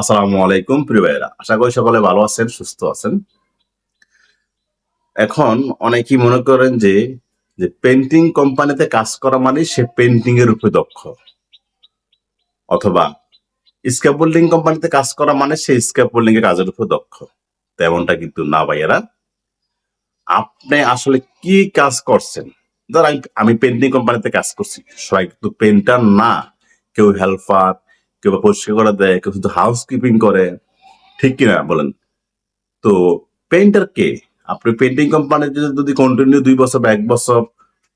আসসালামু আলাইকুম, প্রিয় ভাইয়েরা। আশা করি সকলে ভালো আছেন, সুস্থ আছেন। এখন অনেকেই মনে করেন যে যে পেন্টিং কোম্পানিতে কাজ করা মানে সে পেন্টিং এর উপরে দক্ষ। অথবা স্ক্যাপোল্ডিং কোম্পানিতে কাজ করা মানে সে স্ক্যাপোল্ডিং এর কাজের উপর দক্ষ। তেমনটা কিন্তু না, ভাইয়েরা। আপনি আসলে কি কাজ করছেন? ধর আমি পেন্টিং কোম্পানিতে কাজ করছি। সবাই কিন্তু পেন্টার না, কেউ হেল্পার কেউ বা পরিষ্কার করে দেয়, কেউ শুধু হাউস কিপিং করে, ঠিক কিনা বলেন? তো পেন্টার কে? আপনি পেন্টিং কোম্পানিতে যদি কন্টিনিউ দুই বছর বা এক বছর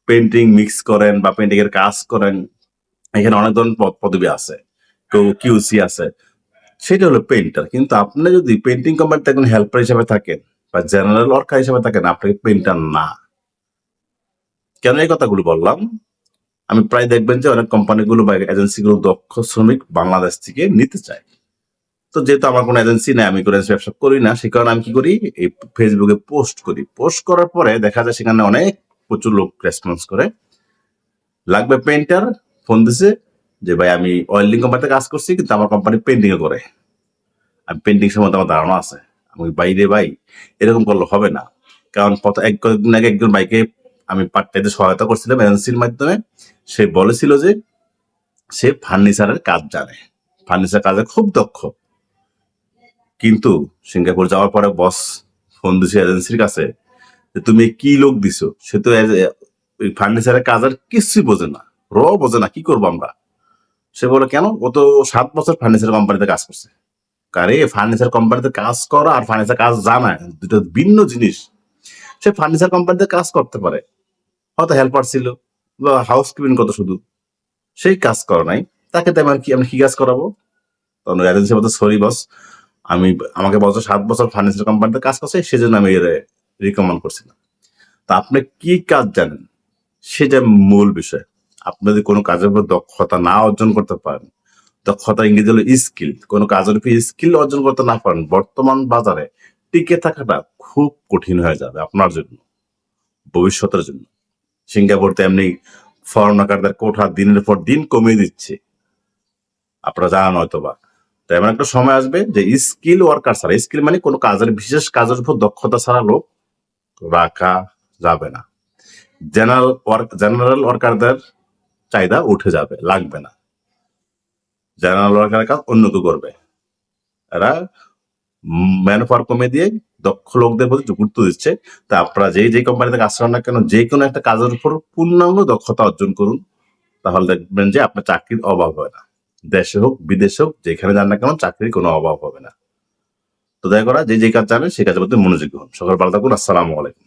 পেন্টিং মিক্স করেন বা পেন্টিং এর কাজ করেন, এখানে অনেক ধরনের পদ, পদবি আছে। কেউ কিউসি আছে। সেটা হলো পেন্টার কিন্তু আপনি যদি পেন্টিং কোম্পানিতে একজন হেল্পার হিসেবে থাকেন বা জেনারেল ওয়ার্কার হিসেবে থাকেন, আপনি পেন্টার না। কেন এই কথাগুলো বললাম? আমি প্রায় দেখবেন যে অনেক কোম্পানিগুলো বা এজেন্সিগুলো দক্ষ শ্রমিক বাংলাদেশ থেকে নিতে চায়। তো যেহেতু আমার কোনো এজেন্সি নেই, আমি কোনো ব্যবসা করি না সে কারণে আমি কি করি? এই ফেসবুকে পোস্ট করি। পোস্ট করার পরে দেখা যায় সেখানে অনেক প্রচুর লোক রেসপন্স করে। লাগবে পেন্টার ফোন দিছে যে, ভাই, আমি ওয়েল্ডিং কোম্পানিতে কাজ করছি, কিন্তু আমার কোম্পানি পেন্টিংও করে। আমি পেন্টিং সম্বন্ধে আমার ধারণা আছে। আমি বাইরে ভাই, এরকম করলে হবে না। কারণ এক কয়েকদিন আগে একজন বাইকে আমি পার্টটাইতে সহায়তা করছিলাম এজেন্সির মাধ্যমে। সে বলেছিল যে সে ফার্নিচারের কাজ জানে। ফার্নিচার কাজে খুব দক্ষ। কিন্তু সিঙ্গাপুর যাওয়ার পরে বস ফোন দিছে এজেন্সির কাছে যে, তুমি কি লোক দিছো? সে তো ফার্নিচারের কাজ আর কিছুই বোঝে না। র বোঝে না, কি করব আমরা? সে বলে, কেন? ও তো সাত বছর ফার্নিচার কোম্পানিতে কাজ করছে। কারে ফার্নিচার কোম্পানিতে কাজ করা আর ফার্নিচার কাজ জানা, দুটো ভিন্ন জিনিস। সে ফার্নিচার কোম্পানিতে কাজ করতে পারে। হয়তো হেল্পার ছিল বা হাউস কিপিং কত শুধু। সেই কাজ করা নাই। তাকে তেমন কি আমি কি কাজ করাবো? তখন এজেন্সি বলতে সরি বস আমি, আমাকে বছর সাত বছর ফার্নিচার কোম্পানিতে কাজ করছে, সেজন্য আমি এর রিকমেন্ড করছি না। তা আপনি কি কাজ জানেন? সেটা মূল বিষয়। আপনি যদি কোনো কাজের উপর দক্ষতা না অর্জন করতে পারেন, দক্ষতা ইংরেজি হলো স্কিল কোনো কাজের উপর স্কিল অর্জন করতে না পারেন, বর্তমান বাজারে টিকে থাকাটা খুব কঠিন হয়ে যাবে আপনার জন্য, ভবিষ্যতের জন্য। সিঙ্গাপুর তেমনি ফরেনারদের কোঠা দিনের পর দিন কমিয়ে দিচ্ছে। আপনারা জানান হয়তো বা তো এমন একটা সময় আসবে যে স্কিল ওয়ার্কার ছাড়া স্কিল মানে কোনো কাজের, বিশেষ কাজের উপর দক্ষতা ছাড়া লোক রাখা যাবে না। জেনারেল ওয়ার্ক জেনারেল ওয়ার্কারদের চাহিদা উঠে যাবে, লাগবে না। জেনারেল ওয়ার্কারের কাজ অন্য কেউ করবে। এরা ম্যান পাওয়ার কমে দিয়ে দক্ষ লোকদের প্রতি গুরুত্ব দিচ্ছে, তা আপনারা যেই যে কোম্পানিতে কাজ করেন না কেন যে কোনো একটা কাজের উপর পূর্ণাঙ্গ দক্ষতা অর্জন করুন, তাহলে দেখবেন যে আপনার চাকরির অভাব হবে না। দেশে হোক, বিদেশে হোক, যেখানে যান না কেন, চাকরির কোনো অভাব হবে না। তো দয়া করা যে যে কাজ জানেন, সেই কাজের প্রতি মনোযোগী হন। সকাল ভালো থাকুন, আসসালামু আলাইকুম।